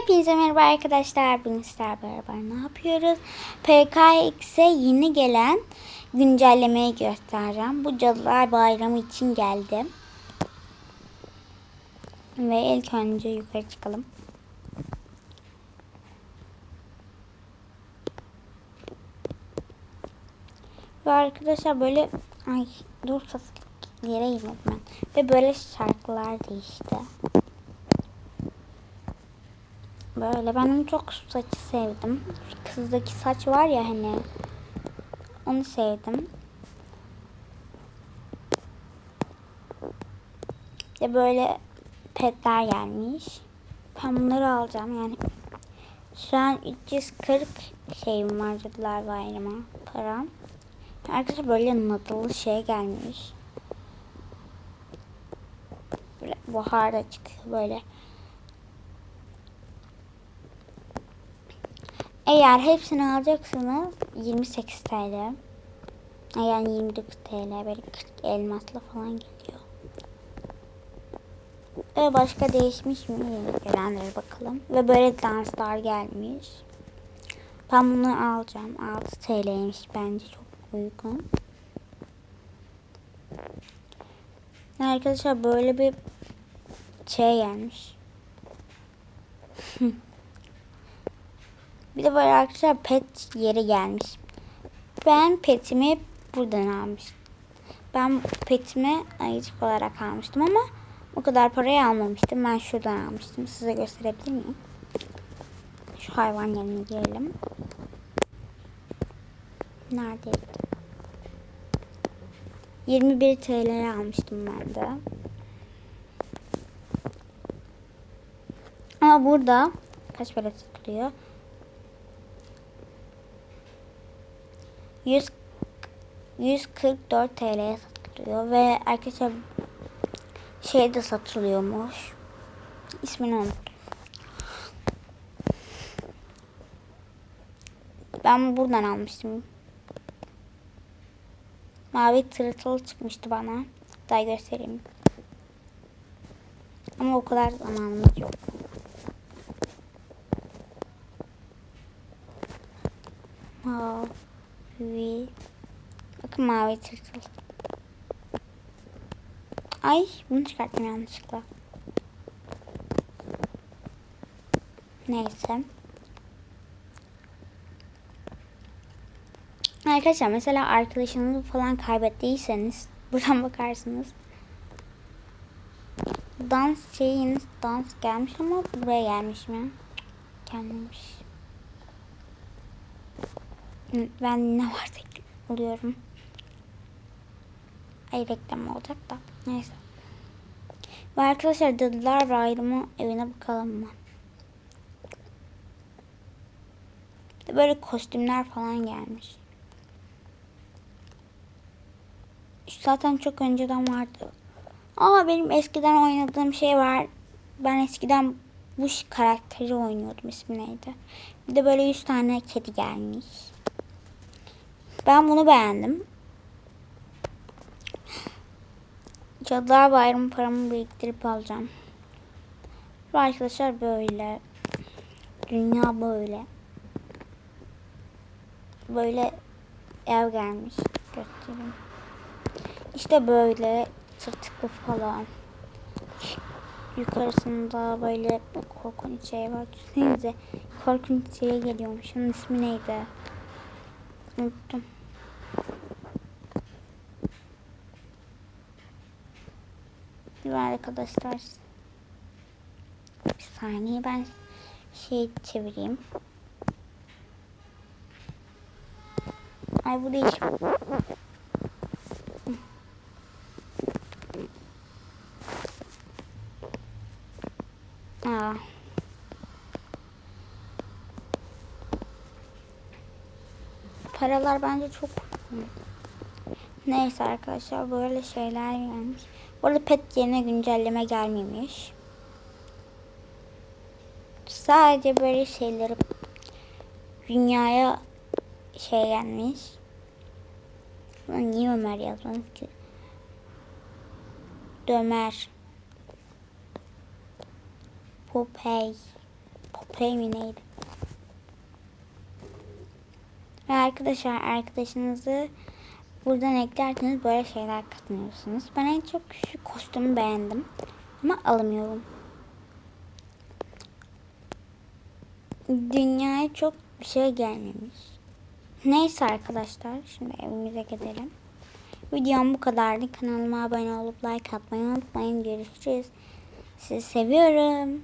Hepinize merhaba arkadaşlar. Bugün sizlerle beraber ne yapıyoruz? PKX'e yeni gelen güncellemeyi göstereceğim. Bu Cadılar Bayramı için geldi. Ve ilk önce yukarı çıkalım. Ve arkadaşlar böyle ay dur yere inmedim ben. Ve böyle şarkılar değişti. Böyle ben onu çok saçı sevdim. Kızdaki saç var ya hani. Onu sevdim. Ya böyle petler gelmiş. Ben bunları alacağım yani. Şu an 340 şeyim var Cadılar Bayramı param. Arkadaşlar böyle nadılı şey gelmiş. Böyle bahar da çıkıyor böyle. Eğer hepsini alacaksınız 28 TL. Yani 29 TL böyle 40 elmasla falan geliyor. Ve başka değişmiş mi? Gelenlere bakalım. Ve böyle danslar gelmiş. Ben bunu alacağım. 6 TL'ymiş bence çok uygun. Arkadaşlar böyle bir şey gelmiş. Bir de böyle arkadaşlar pet yeri gelmiş. Ben petimi buradan almıştım. Ben petimi ayıcık olarak almıştım ama o kadar parayı almamıştım. Ben şuradan almıştım. Size gösterebilir miyim? Şu hayvan yerine girelim. Neredeydi? 21 TL'ye almıştım ben de. Ama burada kaç para tutuluyor? 100 144 TL'ye satılıyor ve arkadaşlar şey de satılıyormuş. İsmini unuttum. Ben buradan almıştım. Mavi tırtıl çıkmıştı bana. Daha göstereyim. Ama o kadar zamanımız yok. Mavi. Bakın mavi tırtıl. Ay bunu çıkarttım yanlışlıkla. Neyse. Arkadaşlar mesela arkadaşınızı falan kaybettiyseniz buradan bakarsınız. Dans şeyiniz dans gelmiş ama buraya gelmiş mi? Gelmemiş. Ben ne var tek oluyorum. Ay reklam olacak da. Neyse. Ve arkadaşlar Dadılar Bayramı evine bakalım mı? Böyle kostümler falan gelmiş. Zaten çok önceden vardı. Aa benim eskiden oynadığım şey var. Ben eskiden bu karakteri oynuyordum. İsmi neydi? Bir de böyle 100 tane kedi gelmiş. Ben bunu beğendim. Cadılar Bayramı paramı biriktirip alacağım. Arkadaşlar böyle. Dünya böyle. Böyle ev gelmiş. Göstereyim. İşte böyle tırtıklı falan. Yukarısında böyle korkunç şey var. Düşünsenize korkunç şeye geliyormuş. Onun ismi neydi? Unuttum. Dur arkadaşlar. Bir saniye ben şey çevireyim. Ay bu değil. Aa. Paralar bence çok Neyse arkadaşlar böyle şeyler gelmiş. Bu arada pet yerine güncelleme gelmemiş. Sadece böyle şeyleri dünyaya şey gelmiş. Lan niye Ömer yazmamış ki? Dömer. Popey. köpeği mi neydi? Ve arkadaşlar arkadaşınızı buradan eklerseniz böyle şeyler kazanıyorsunuz. Ben en çok şu kostümü beğendim. Ama alamıyorum. Dünyaya çok bir şey gelmemiş. Neyse arkadaşlar şimdi evimize gidelim. Videom bu kadardı. Kanalıma abone olup like atmayı unutmayın. Görüşürüz. Sizi seviyorum.